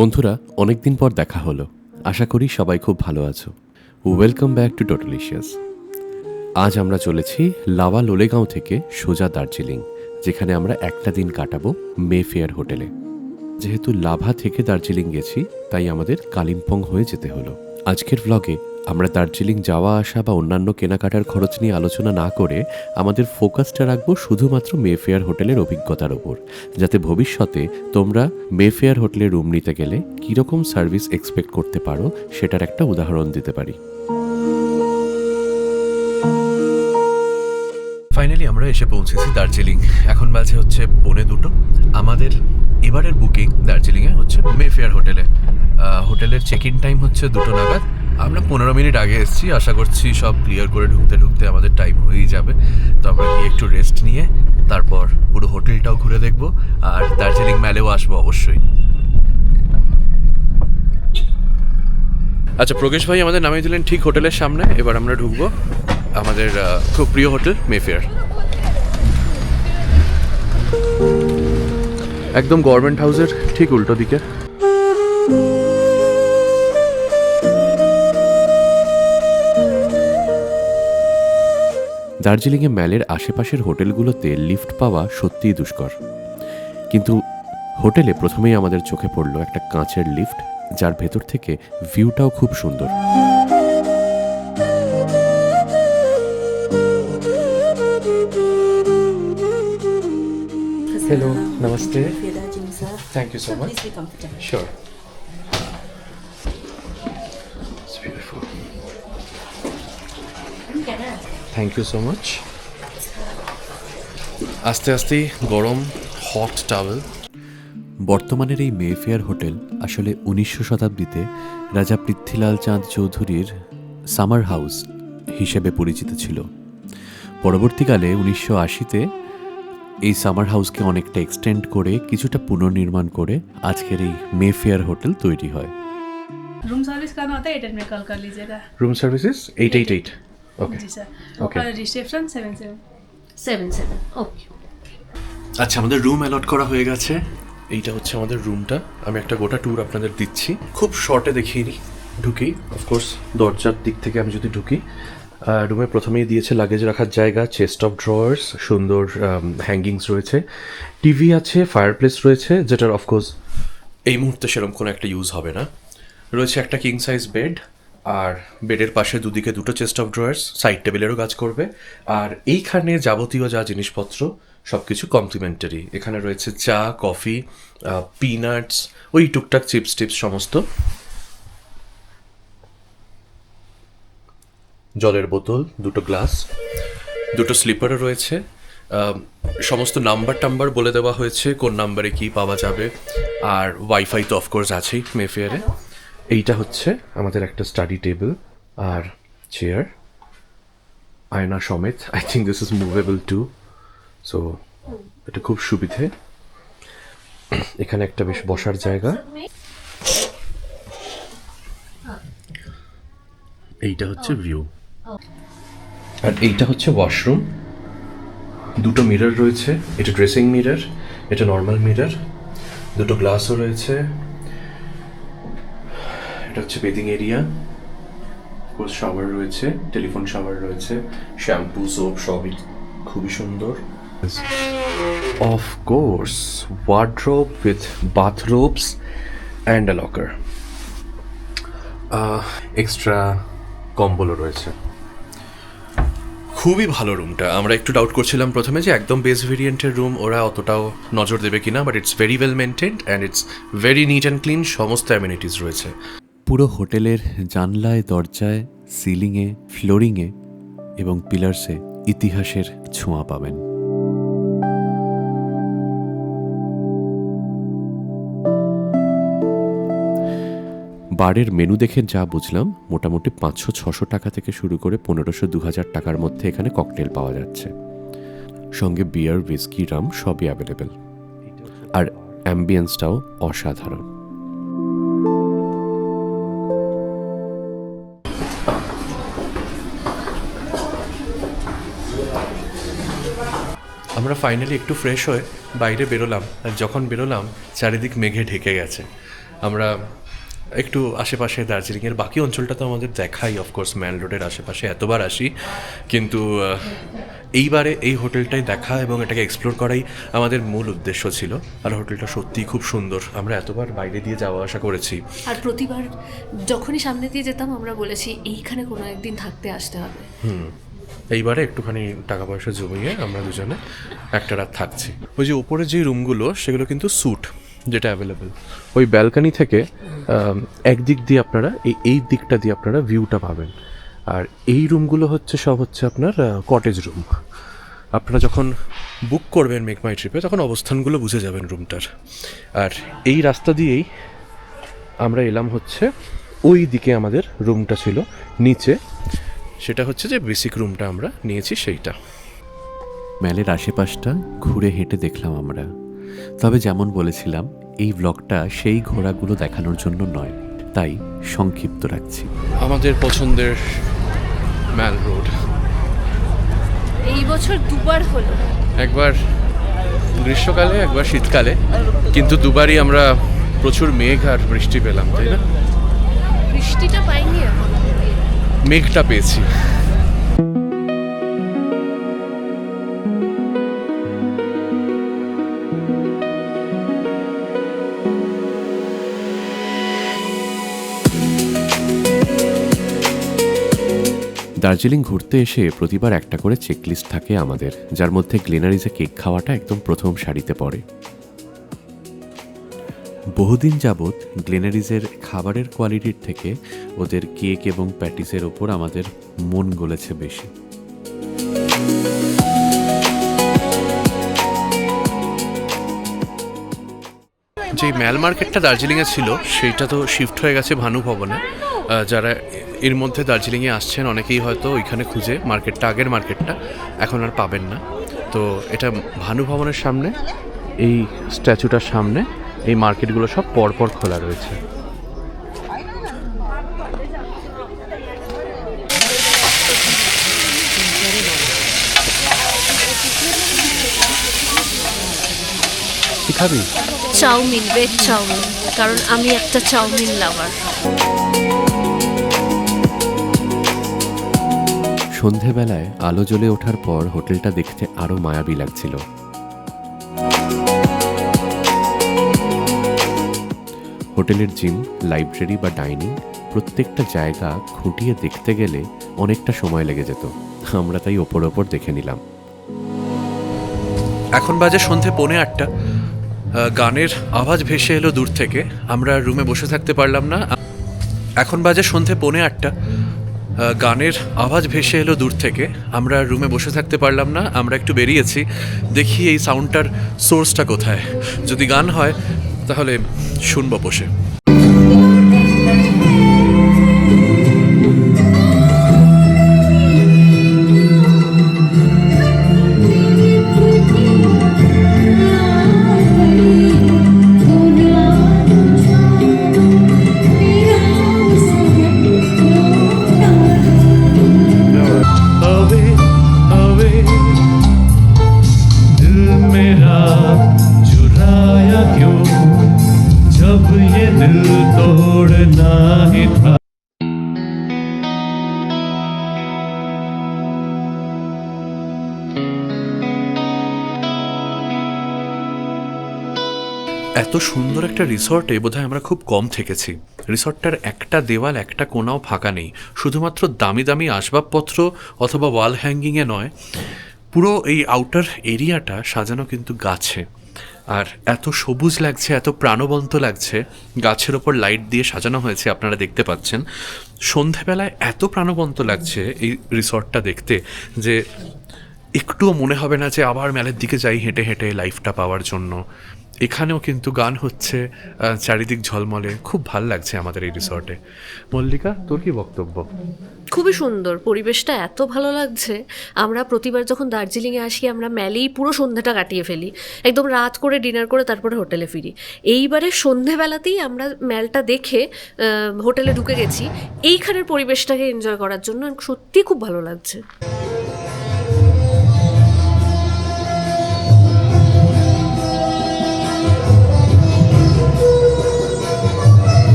বন্ধুরা, অনেকদিন পর দেখা হলো। আশা করি সবাই খুব ভালো আছো। ওয়েলকাম ব্যাক টু টোটালিশিয়াস আজ আমরা চলেছি লাভা লোলেগাঁও থেকে সোজা দার্জিলিং, যেখানে আমরা একটা দিন কাটাবো মে ফেয়ার হোটেলে। যেহেতু লাভা থেকে দার্জিলিং গেছি, তাই আমাদের কালিম্পং হয়ে যেতে হলো। আজকের ভ্লগে আমরা দার্জিলিং যাওয়া আসা বা অন্যান্য কেনাকাটার খরচ নিয়ে আলোচনা না করে আমাদের ফোকাসটা রাখব শুধুমাত্র মেফেয়ার হোটেলের অভিজ্ঞতার ওপর। যাতে ভবিষ্যতে তোমরা মেফেয়ার হোটেলে রুম নিতে গেলে কীরকম সার্ভিস এক্সপেক্ট করতে পারো সেটার একটা উদাহরণ দিতে পারি। ফাইনালি আমরা এসে পৌঁছেছি দার্জিলিং। এখন বাজে হচ্ছে পৌনে দুটো। আমাদের এবারের বুকিং দার্জিলিংয়ে হচ্ছে মেফেয়ার হোটেলে। হোটেলের চেক ইন টাইম হচ্ছে দুটো নাগাদ। আমরা পনেরো মিনিট আগে এসেছি, আশা করছি সব ক্লিয়ার করে ঢুকতে ঢুকতে আমাদের টাইম হয়েই যাবে। তো আমরা গিয়ে একটু রেস্ট নিয়ে তারপর পুরো হোটেলটাও ঘুরে দেখব, আর দার্জিলিং ম্যালেও আসব অবশ্যই। আচ্ছা প্রগেশ ভাই আমাদের নামিয়ে দিলেন ঠিক হোটেলের সামনে, এবার আমরা ঢুকবো আমাদের খুব প্রিয় হোটেল মেফেয়ার একদম গভর্নমেন্ট হাউসের ঠিক উল্টো দিকে। দার্জিলিংয়ে ম্যালের আশেপাশের হোটেলগুলোতে লিফট পাওয়া সত্যিই দুষ্কর কিন্তু হোটেলে প্রথমেই আমাদের চোখে পড়ল একটা কাঁচের লিফট যার ভেতর থেকে ভিউটাও খুব সুন্দর Hello, namaste. Vedajin sir. Thank you so much. Please be comfortable. Sure. Thank you so much আস্তে আস্তে গরম হট টাওয়েল বর্তমানের এই মেফেয়ার হোটেল আসলে উনিশশো শতাব্দীতে রাজা পৃথ্বীলাল চাঁদ চৌধুরীর সামার হাউস হিসেবে পরিচিত ছিল। পরবর্তীকালে উনিশশো আশিতে এই সামার হাউসকে অনেকটা এক্সটেন্ড করে কিছুটা পুনর্নির্মাণ করে আজকের এই মেফেয়ার হোটেল তৈরি হয়। রুম সার্ভিস কেন এটা কল কর room services eight eight eight আর রিসেপশন 77 77 ওকে আচ্ছা আমাদের রুম অ্যালট করা হয়ে গেছে। এইটা হচ্ছে আমাদের রুমটা আমি একটা গোটা ট্যুর আপনাদের দিচ্ছি। খুব শর্টে দেখিয়ে নিই ঢুকি। অফকোর্স দরজার দিক থেকে আমি যদি ঢুকি রুমে প্রথমেই দিয়েছে লাগেজ রাখার জায়গা চেস্ট অফ ড্রয়ার্স সুন্দর হ্যাঙ্গিংস রয়েছে। টিভি আছে ফায়ারপ্লেস রয়েছে যেটার অফকোর্স এই মুহূর্তে সেরকম কোনো একটা ইউজ হবে না। রয়েছে একটা কিং সাইজ বেড আর বেডের পাশে দুদিকে দুটো চেস্ট অফ ড্রয়ার্স সাইড টেবিলেরও কাজ করবে। আর এইখানে যাবতীয় যা জিনিসপত্র সব কিছু কমপ্লিমেন্টারি এখানে রয়েছে চা কফি পিনাটস ওই টুকটাক চিপস টিপস সমস্ত। জলের বোতল, দুটো গ্লাস দুটো স্লিপারও রয়েছে। সমস্ত নাম্বার টাম্বার বলে দেওয়া হয়েছে, কোন নাম্বারে কি পাওয়া যাবে। আর ওয়াইফাই তো অফকোর্স আছেই মেফেয়ারে এইটা হচ্ছে আমাদের একটা স্টাডি টেবিল আর চেয়ার আয়না সমেত I think this is movable too so এটা খুব সুবিধে। এখানে একটা বেশ বসার জায়গা। এইটা হচ্ছে ভিউ আর এইটা হচ্ছে ওয়াশরুম দুটো মিরর রয়েছে। এটা ড্রেসিং মিরর এটা নর্মাল মিরর দুটো গ্লাসও রয়েছে। এটা হচ্ছে বেদিং এরিয়া কোর্স শাওয়ার রয়েছে টেলিফোন শাওয়ার রয়েছে শ্যাম্পু সোপ সবই খুবই সুন্দর। Of course wardrobe with bathrobes and a locker extra কম্বলও রয়েছে। খুবই ভালো রুমটা আমরা একটু ডাউট করছিলাম প্রথমে যে একদম বেস ভেরিয়েন্টের রুম ওরা অতটাও নজর দেবে কিনা but it's very well maintained and it's very neat and clean সমস্ত অ্যামিনিটিস রয়েছে। পুরো হোটেলের জানলায়, দরজায়, সিলিংয়ে, ফ্লোরিংয়ে এবং পিলার্সে ইতিহাসের ছোঁয়া পাবেন। বারের মেনু দেখে যা বুঝলাম, মোটামুটি পাঁচশো ছশো টাকা থেকে শুরু করে পনেরোশো দু হাজার টাকার মধ্যে এখানে ককটেল পাওয়া যাচ্ছে। সঙ্গে বিয়ার উইস্কি রাম সবই অ্যাভেলেবেল। আর অ্যাম্বিয়েন্সটাও অসাধারণ। আমরা ফাইনালি একটু ফ্রেশ হয়ে বাইরে বেরোলাম। আর যখন বেরোলাম চারিদিক মেঘে ঢেকে গেছে। আমরা একটু আশেপাশে দার্জিলিংয়ের বাকি অঞ্চলটা তো আমাদের দেখাই অফকোর্স ম্যান রোডের আশেপাশে এতবার আসি। কিন্তু এইবারে এই হোটেলটাই দেখা এবং এটাকে এক্সপ্লোর করাই আমাদের মূল উদ্দেশ্য ছিল। আর হোটেলটা সত্যিই খুব সুন্দর। আমরা এতবার বাইরে দিয়ে যাওয়া আসা করেছি। আর প্রতিবার যখনই সামনে দিয়ে যেতাম আমরা বলেছি এইখানে কোনো একদিন থাকতে আসতে হবে। এইবারে একটুখানি টাকা পয়সা জমিয়ে আমরা দুজনে একটা রাত থাকছি। ওই যে উপরে যে রুমগুলো, সেগুলো কিন্তু স্যুট যেটা অ্যাভেলেবেল ওই ব্যালকানি থেকে একদিক দিয়ে আপনারা, এই এই দিকটা দিয়ে আপনারা ভিউটা পাবেন। আর এই রুমগুলো হচ্ছে, সব হচ্ছে আপনার কটেজ রুম আপনারা যখন বুক করবেন মেক মাই ট্রিপে তখন অবস্থানগুলো বুঝে যাবেন রুমটার আর এই রাস্তা দিয়েই আমরা এলাম হচ্ছে, ওই দিকে আমাদের রুমটা ছিল, নিচে। সেটা হচ্ছে যে বেসিক রুমটা আমরা নিয়েছি সেইটা। ম্যালের আশেপাশটা ঘুরে হেঁটে দেখলাম আমরা। তবে যেমন বলেছিলাম এই ব্লগটা সেই ঘোড়াগুলো দেখানোর জন্য নয় তাই সংক্ষিপ্ত রাখছি। আমাদের পছন্দের ম্যাল রোড। এই বছর দুবার হলো। একবার গ্রীষ্মকালে একবার শীতকালে কিন্তু দুবারই আমরা প্রচুর মেঘ আর বৃষ্টি পেলাম তাই না? বৃষ্টিটা পাইনি এখন। মেঘটা পেয়েছি। দার্জিলিং ঘুরতে এসে প্রতিবার একটা করে চেকলিস্ট থাকে আমাদের, যার মধ্যে গ্লেনারিজে কেক খাওয়াটা একদম প্রথম সারিতে পড়ে। বহুদিন যাবৎ গ্লেনারিজের খাবারের কোয়ালিটির থেকে ওদের কেক এবং প্যাটিসের ওপর আমাদের মন গলেছে বেশি। যে ম্যাল মার্কেটটা দার্জিলিংয়ে ছিল, সেইটা তো শিফট হয়ে গেছে ভানু ভবনে। যারা এর মধ্যে দার্জিলিংয়ে আসছেন, অনেকেই হয়তো ওইখানে খুঁজে মার্কেটটা, আগের মার্কেটটা, এখন আর পাবেন না। তো এটা ভানু ভবনের সামনে, এই স্ট্যাচুটার সামনে। এই মার্কেটগুলো সব পরপর খোলা রয়েছে। কি খাবি? চাউমিন ভেজ চাউমিন কারণ আমি একটা চাউমিন লাভার সন্ধেবেলায় আলো জ্বলে ওঠার পর হোটেলটা দেখতে আরও মায়াবী লাগছিল। হোটেলের জিম, লাইব্রেরি বা ডাইনিং প্রত্যেকটা জায়গা খুঁটিয়ে দেখতে গেলে অনেকটা সময় লেগে যেত। আমরা তাই ওপর ওপর দেখে নিলাম। এখন বাজে সন্ধে পৌনে আটটা। গানের আওয়াজ ভেসে এলো দূর থেকে। আমরা রুমে বসে থাকতে পারলাম না। এখন বাজে সন্ধে পৌনে আটটা। গানের আওয়াজ ভেসে এলো দূর থেকে। আমরা রুমে বসে থাকতে পারলাম না। আমরা একটু বেরিয়েছি। দেখি এই সাউন্ডটার সোর্সটা কোথায়। যদি গান হয় তাহলে শুনব বসে। এত সুন্দর একটা রিসর্টে বোধহয় আমরা খুব কম থেকেছি। রিসর্টটার একটা দেওয়াল, একটা কোনাও ফাঁকা নেই। শুধুমাত্র দামি দামি আসবাবপত্র অথবা ওয়াল হ্যাঙ্গিংয়ে নয়, পুরো এই আউটার এরিয়াটা সাজানো কিন্তু গাছে। আর এত সবুজ লাগছে, এত প্রাণবন্ত লাগছে, গাছের ওপর লাইট দিয়ে সাজানো হয়েছে, আপনারা দেখতে পাচ্ছেন। সন্ধেবেলায় এত প্রাণবন্ত লাগছে এই রিসর্টটা দেখতে যে একটুও মনে হবে না যে আবার মেলের দিকে যাই হেঁটে হেঁটে লাইফটা পাওয়ার জন্য। এখানেও কিন্তু গান হচ্ছে চারিদিক ঝলমলে। খুব ভালো লাগছে আমাদের এই রিসর্টে। মল্লিকা, তোর কি বক্তব্য? খুবই সুন্দর। পরিবেশটা এত ভালো লাগছে। আমরা প্রতিবার যখন দার্জিলিংয়ে আসি, আমরা ম্যালেই পুরো সন্ধ্যাটা কাটিয়ে ফেলি। একদম রাত করে ডিনার করে তারপরে হোটেলে ফিরি। এইবারে সন্ধেবেলাতেই আমরা ম্যালটা দেখে হোটেলে ঢুকে গেছি। এইখানের পরিবেশটাকে এনজয় করার জন্য সত্যি খুব ভালো লাগছে।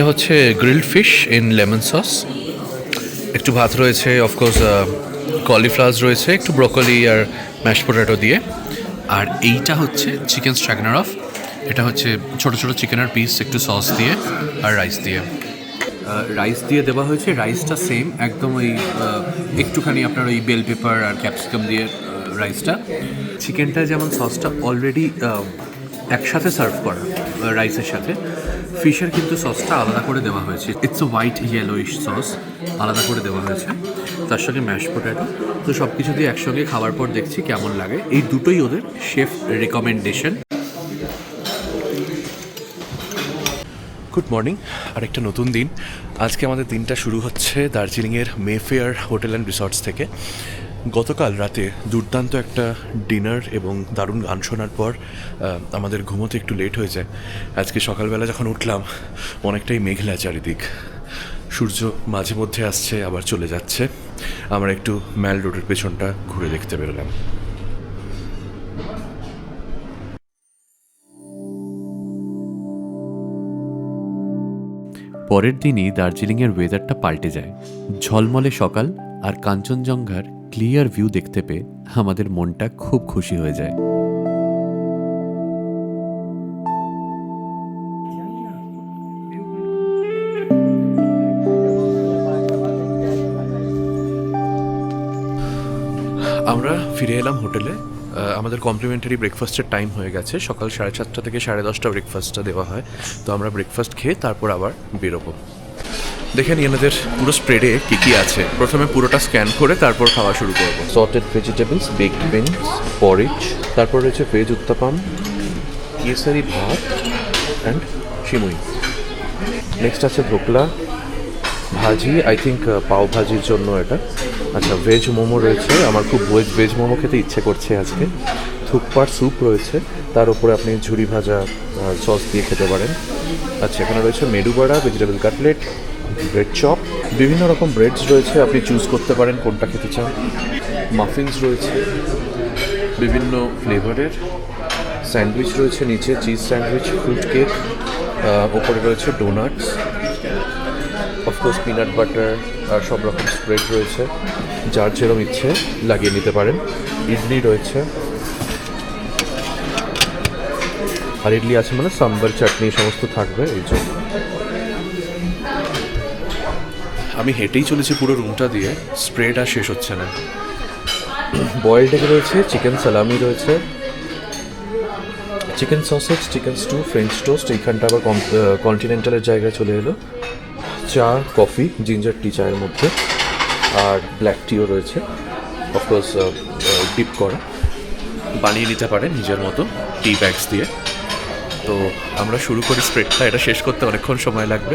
এইটা হচ্ছে grilled fish in lemon sauce একটু ভাত রয়েছে অফকোর্স কলিফ্লাওয়ার্স রয়েছে, একটু ব্রকলি আর ম্যাশ পটেটো দিয়ে। আর এইটা হচ্ছে চিকেন স্ট্র্যাগনার অফ এটা হচ্ছে ছোট ছোট চিকেনের পিস একটু সস দিয়ে আর রাইস দিয়ে। রাইস দিয়ে দেওয়া হয়েছে রাইসটা সেম একদম ওই একটুখানি আপনার ওই বেল পেপার আর ক্যাপসিকাম দিয়ে রাইসটা চিকেনটা যেমন সসটা অলরেডি একসাথে সার্ভ করা রাইসের সাথে। ফিশের কিন্তু সসটা আলাদা করে দেওয়া হয়েছে। It's a white yellowish sauce আলাদা করে দেওয়া হয়েছে। তার সঙ্গে ম্যাশ পটেটো তো সব কিছু দিয়ে একসঙ্গে খাওয়ার পর দেখছি কেমন লাগে। এই দুটোই ওদের শেফ রেকমেন্ডেশন গুড মর্নিং আর একটা নতুন দিন। আজকে আমাদের দিনটা শুরু হচ্ছে দার্জিলিংয়ের মেফেয়ার হোটেল অ্যান্ড রিসর্টস থেকে। গতকাল রাতে দুর্দান্ত একটা ডিনার এবং দারুণ গান শোনার পর আমাদের ঘুমোতে একটু লেট হয়ে যায়। আজকে সকালবেলা যখন উঠলাম, অনেকটাই মেঘলা চারিদিক। সূর্য মাঝে মধ্যে আসছে, আবার চলে যাচ্ছে। আমরা একটু ম্যাল রোডের পেছনটা ঘুরে দেখতে বেরোলাম। পরের দিনই দার্জিলিংয়ের ওয়েদারটা পাল্টে যায়। ঝলমলে সকাল আর কাঞ্চনজঙ্ঘার ক্লিয়ার ভিউ দেখতে পেয়ে আমাদের মনটা খুব খুশি হয়ে যায়। আমরা ফিরে এলাম হোটেলে। আমাদের কমপ্লিমেন্টারি ব্রেকফাস্টের টাইম হয়ে গেছে। সকাল সাড়ে সাতটা থেকে সাড়ে দশটা ব্রেকফাস্টটা দেওয়া হয়। তো আমরা ব্রেকফাস্ট খেয়ে তারপর আবার বেরোবো। দেখে নিই এনাদের পুরো স্প্রেডে কী কী আছে। প্রথমে পুরোটা স্ক্যান করে তারপর খাওয়া শুরু করব। Sorted vegetables baked beans porridge তারপর রয়েছে ভেজ উত্তাপাম কেসারি ভাত অ্যান্ড শিমুই নেক্সট আছে ধোকলা, ভাজি আই থিঙ্ক পাও ভাজির জন্য এটা। আচ্ছা ভেজ মোমো রয়েছে। আমার খুব ভেজ ভেজ মোমো খেতে ইচ্ছে করছে আজকে। থুকপার স্যুপ রয়েছে। তার উপরে আপনি ঝুরি ভাজা সস দিয়ে খেতে পারেন। আচ্ছা এখানে রয়েছে মেডু বড়া ভেজিটেবল কাটলেট ব্রেড চপ বিভিন্ন রকম ব্রেডস রয়েছে, আপনি চুজ করতে পারেন কোনটা খেতে চান। মাফিনস রয়েছে, বিভিন্ন ফ্লেভারের স্যান্ডউইচ রয়েছে নিচে চিজ স্যান্ডউইচ ফ্রুট কেক ওপরে রয়েছে doughnuts of course peanut butter আর সব রকম স্প্রেড রয়েছে। যার যেরকম ইচ্ছে লাগিয়ে নিতে পারেন। ইডলি রয়েছে। আর ইডলি আছে মানে সাম্বার চাটনি সমস্ত থাকবে, এই জন্য। আমি হেঁটেই চলেছি পুরো রুমটা দিয়ে। স্প্রেড আর শেষ হচ্ছে না। বয়েলড এগ রয়েছে চিকেন সালামি রয়েছে chicken sausage chicken stew French toast এইখানটা আবার কন্টিনেন্টালের জায়গায় চলে এলো। চা কফি জিঞ্জার টি চায়ের মধ্যে আর ব্ল্যাক টিও রয়েছে অফকোর্স ডিপ করা। বানিয়ে নিতে পারে নিজের মতো টি ব্যাগস দিয়ে। তো আমরা শুরু করি স্প্রেডটা, এটা শেষ করতে অনেকক্ষণ সময় লাগবে।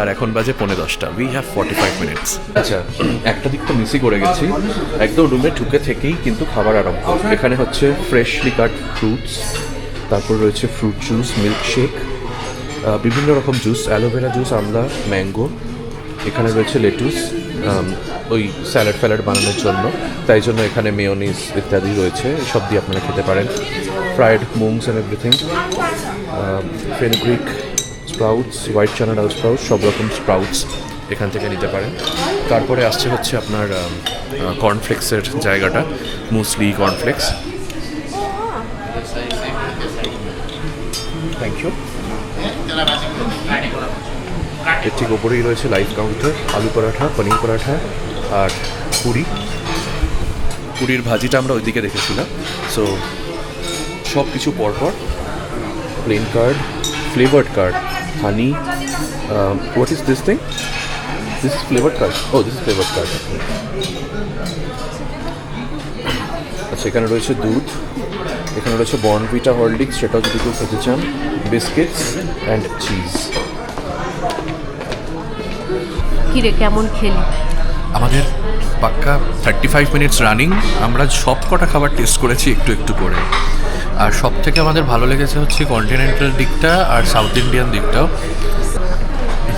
আর এখন বাজে পৌনে দশটা। We have forty five minutes আচ্ছা একটা দিক তো মিসই করে গেছি। একদম রুমে ঢুকে থেকেই কিন্তু খাবার আরম্ভ এখানে হচ্ছে ফ্রেশলি কাট ফ্রুটস তারপর রয়েছে ফ্রুট জুস মিল্কশেক বিভিন্ন রকম juice aloe vera juice amla mango এখানে রয়েছে লেটুস ওই স্যালাড ফ্যালাড বানানোর জন্য। তাই জন্য এখানে মেয়নিস ইত্যাদি রয়েছে সব দিয়ে আপনারা খেতে পারেন। Fried moongs and everything fenugreek sprouts white chana dal sprouts সব রকম স্প্রাউটস এখান থেকে নিতে পারেন। তারপরে আসছে হচ্ছে আপনার কর্নফ্লেক্সের জায়গাটা মুসলি কর্নফ্লেক্স। থ্যাংক ইউ এর ঠিক ওপরেই রয়েছে লাইভ কাউন্টার আলু পরাঠা, পনির পরাঠা আর পুরি। পুরীর ভাজিটা আমরা ওইদিকে দেখেছিলাম সো সব কিছু পরপর plain curd flavoured curd honey what is this thing this is flavoured curd oh this is flavoured curd আচ্ছা এখানে রয়েছে দুধ, এখানে রয়েছে বর্নভিটা হরলিক্স, সেটাও যদি কেউ খেতে চান বিস্কিটস অ্যান্ড চিজ কিরে কেমন খেলি? আমাদের পাক্কা থার্টি ফাইভ মিনিটস রানিং আমরা সব কটা খাবার টেস্ট করেছি একটু একটু করে। আর সব থেকে আমাদের ভালো লেগেছে হচ্ছে কন্টিনেন্টাল দিকটা আর সাউথ ইন্ডিয়ান দিকটাও।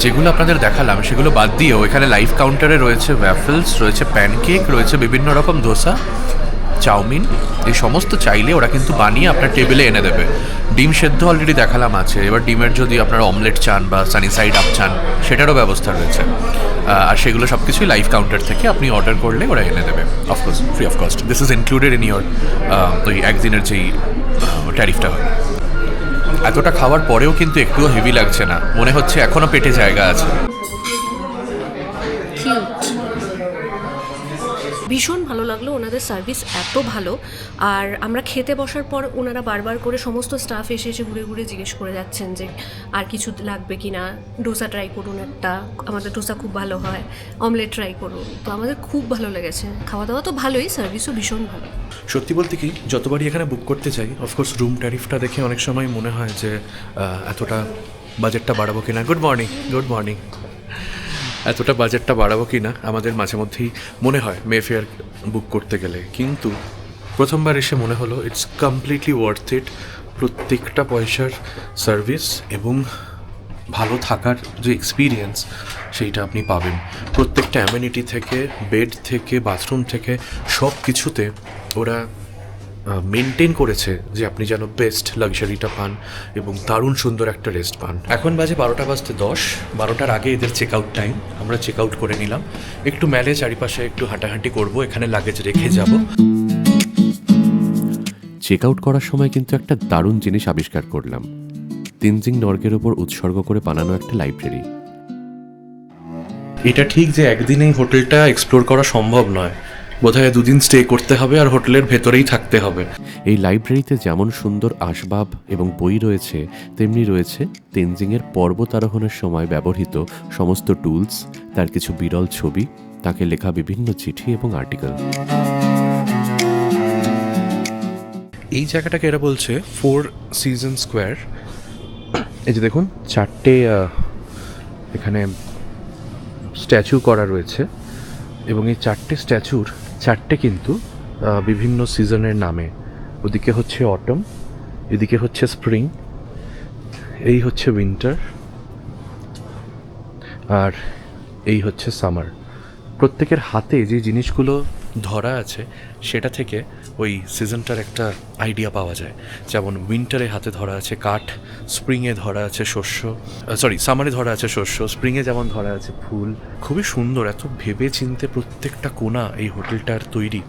যেগুলো আপনাদের দেখালাম, সেগুলো বাদ দিয়েও এখানে লাইভ কাউন্টারে রয়েছে ওয়াফেলস রয়েছে প্যানকেক রয়েছে বিভিন্ন রকম দোসা, চাউমিন, এই সমস্ত চাইলে ওরা কিন্তু বানিয়ে আপনার টেবিলে এনে দেবে। ডিম সেদ্ধ অলরেডি দেখালাম আছে। এবার ডিমের যদি আপনারা অমলেট চান বা সানি সাইড আপ চান, সেটারও ব্যবস্থা রয়েছে। আর সেগুলো সব কিছুই লাইভ কাউন্টার থেকে আপনি অর্ডার করলে ওরা এনে দেবে। Of course free of cost this is included in your ওই একদিনের যেই ট্যারিফটা হয়। এতটা খাওয়ার পরেও কিন্তু একটুও হেভি লাগছে না। মনে হচ্ছে এখনও পেটে জায়গা আছে। ভীষণ ভালো লাগল ওনাদের সার্ভিস এত ভালো। আর আমরা খেতে বসার পর ওনারা বারবার করে সমস্ত স্টাফ এসে এসে ঘুরে ঘুরে জিজ্ঞেস করে যাচ্ছেন যে, আর কিছু লাগবে কি না? ডোসা ট্রাই করুন একটা। আমাদের ডোসা খুব ভালো হয়। অমলেট ট্রাই করুন। তো আমাদের খুব ভালো লেগেছে। খাওয়া দাওয়া তো ভালোই সার্ভিসও ভীষণ ভালো। সত্যি বলতে কি, যতবারই এখানে বুক করতে চাই অফকোর্স রুম ট্যারিফটা দেখে অনেক সময় মনে হয় যে এতটা বাজেটটা বাড়াবো কিনা। গুড মর্নিং গুড মর্নিং এতটা বাজেটটা বাড়াবো কি না, আমাদের মাঝে মধ্যেই মনে হয় মেফেয়ার বুক করতে গেলে। কিন্তু প্রথমবার এসে মনে হলো ইটস কমপ্লিটলি ওয়ার্থ ইট প্রত্যেকটা পয়সার সার্ভিস এবং ভালো থাকার যে এক্সপিরিয়েন্স সেইটা আপনি পাবেন। প্রত্যেকটা অ্যামিনিটি থেকে বেড থেকে বাথরুম থেকে সব কিছুতে ওরা মেনটেন করেছে যে আপনি যেন বেস্ট লাক্সারিটা পান এবং দারুণ সুন্দর একটা রেস্ট পান। এখন বাজে বারোটা বাজতে দশ বারোটার আগে এদের চেক আউট টাইম আমরা চেক আউট করে নিলাম। একটু মেলে চারিপাশে একটু হাঁটাহাঁটি করব এখানে লাগেজ রেখে যাব। চেক আউট করার সময় কিন্তু একটা দারুণ জিনিস আবিষ্কার করলাম। তিনজিং নর্গের ওপর উৎসর্গ করে বানানো একটা লাইব্রেরি এটা ঠিক যে একদিনেই হোটেলটা এক্সপ্লোর করা সম্ভব নয়। বোধহয় দুদিন স্টে করতে হবে আর হোটেলের ভেতরেই থাকতে হবে। এই লাইব্রেরিতে যেমন সুন্দর আসবাব এবং বই রয়েছে তেমনি রয়েছে তেনজিংয়ের পর্বত আরোহণের সময় ব্যবহৃত সমস্ত টুলস তার কিছু বিরল ছবি তাকে লেখা বিভিন্ন চিঠি এবং আর্টিকেল এই জায়গাটাকে এরা বলছে ফোর সিজন স্কোয়ার এই যে দেখুন চারটে এখানে স্ট্যাচু করা রয়েছে এবং এই চারটে স্ট্যাচুর চারটে কিন্তু বিভিন্ন সিজনের নামে। ওদিকে হচ্ছে অটম, এদিকে হচ্ছে স্প্রিং, এই হচ্ছে উইন্টার, আর এই হচ্ছে সামার। প্রত্যেকের হাতে যে জিনিসগুলো ধরা আছে, সেটা থেকে ওই সিজনটার একটা আইডিয়া পাওয়া যায়। যেমন উইন্টারে হাতে ধরা আছে কাঠ স্প্রিংয়ে ধরা আছে শস্য সরি সামারে ধরা আছে শস্য স্প্রিংয়ে যেমন ধরা আছে ফুল। খুবই সুন্দর, এত ভেবে চিনতে প্রত্যেকটা কোনা এই হোটেলটার তৈরি।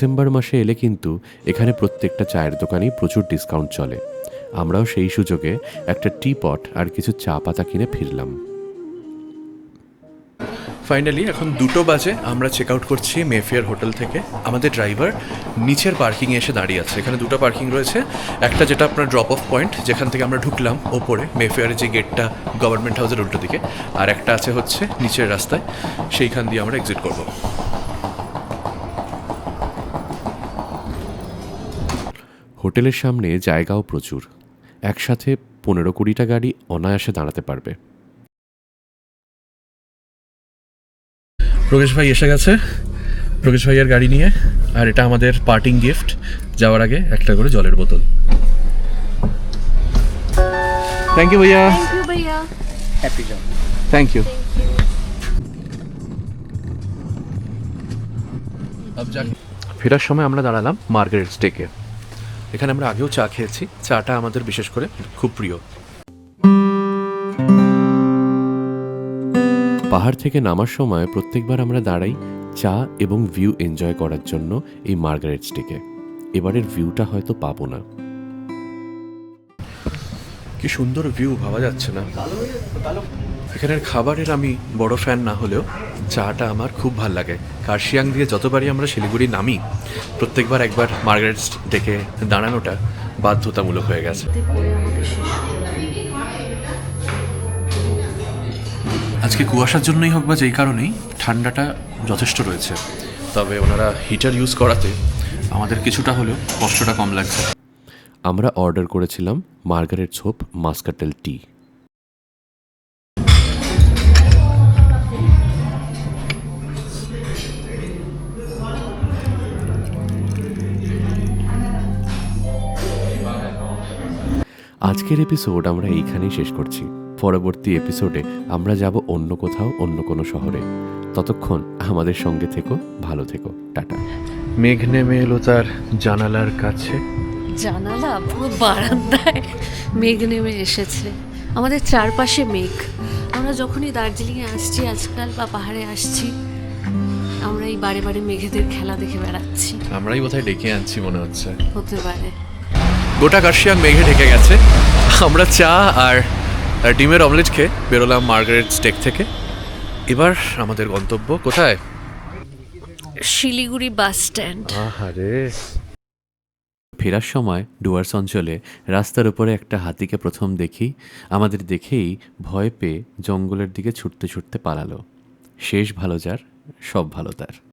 ডিসেম্বর মাসে এলে কিন্তু এখানে প্রত্যেকটা চায়ের দোকানেই প্রচুর ডিসকাউন্ট চলে। আমরাও সেই সুযোগে একটা টি পট আর কিছু চা পাতা কিনে ফিরলাম। ফাইনালি এখন দুটো বাজে, আমরা চেক আউট করছি মেফেয়ার হোটেল থেকে। আমাদের ড্রাইভার নিচের পার্কিংয়ে এসে দাঁড়িয়ে আছে। এখানে দুটো পার্কিং রয়েছে। একটা যেটা আপনার ড্রপ অফ পয়েন্ট যেখান থেকে আমরা ঢুকলাম ওপরে মেফেয়ারের যে গেটটা গভর্নমেন্ট হাউসের উল্টো দিকে। আর একটা আছে হচ্ছে নিচের রাস্তায়। সেইখান দিয়ে আমরা এক্সিট করব। হোটেলের সামনে জায়গাও প্রচুর। একসাথে পনেরো কুড়িটা গাড়ি অনায়াসে দাঁড়াতে পারবে। প্রকাশ ভাই এসে গেছে। প্রকাশ ভাইয়ের গাড়ি নিয়ে। আর এটা আমাদের পার্টিং গিফট। যাওয়ার আগে একটা করে জলের বোতল। থ্যাংক ইউ ভাইয়া। থ্যাংক ইউ ভাইয়া। থ্যাংক ইউ ফেরার সময় আমরা দাঁড়ালাম মার্গারেট স্টেকে। এখানে আমরা আগেও চা খেয়েছি। চাটা আমাদের বিশেষ করে খুব প্রিয়। পাহাড় থেকে নামার সময় প্রত্যেকবার আমরা দাঁড়াই চা এবং ভিউ এনজয় করার জন্য এই মার্গারেট স্টিকে। এবারের ভিউটা হয়তো পাবো না। কি সুন্দর ভিউ, ভাবা যাচ্ছে না। এখানের খাবারের আমি বড় ফ্যান না হলেও চাটা আমার খুব ভালো লাগে। কার্শিয়াং দিয়ে যতবারই আমরা শিলিগুড়ি নামি প্রত্যেকবার একবার মার্গারেটস ডেকে দাঁড়ানোটা বাধ্যতামূলক হয়ে গেছে। আজকে কুয়াশার জন্যই হোক বা যেই কারণেই ঠান্ডাটা যথেষ্ট রয়েছে। তবে ওনারা হিটার ইউজ করাতে আমাদের কিছুটা হলেও কষ্টটা কম লাগছে। আমরা অর্ডার করেছিলাম মার্গারেট সোপ মাস্কাটেল টি। আজকের এপিসোড আমরা এইখানেই শেষ করছি। পরবর্তী এপিসোডে আমরা যাব অন্য কোথাও অন্য কোনো শহরে। ততক্ষণ আমাদের সঙ্গে থেকো ভালো থেকো টাটা। মেঘ নেমে এলো তার জানালার কাছে। জানালা পুরো বারান্দায় মেঘ নেমে এসেছে। আমাদের চারপাশে মেঘ। আমরা যখনই দার্জিলিংয়ে আসছি আজকাল বা পাহাড়ে আসছি আমরা এই বারে বারে মেঘেদের খেলা দেখে বেড়াচ্ছি। আমরাই বোধহয় ডেকে আনছি মনে হচ্ছে। হতে পারে। গোটা কার্শিয়াং মেঘে ঢেকে গেছে। আমরা চা আর আর ডিমের অমলেট খেয়ে বেরোলাম মার্গারেট স্টেক থেকে। এবার আমাদের গন্তব্য কোথায়? Siliguri bus stand. আহারে। ফেরার সময় ডুয়ার্স অঞ্চলে রাস্তার উপরে একটা হাতিকে প্রথম দেখি আমাদের দেখেই ভয় পেয়ে জঙ্গলের দিকে ছুটতে ছুটতে পালালো। শেষ ভালো যার সব ভালো তার।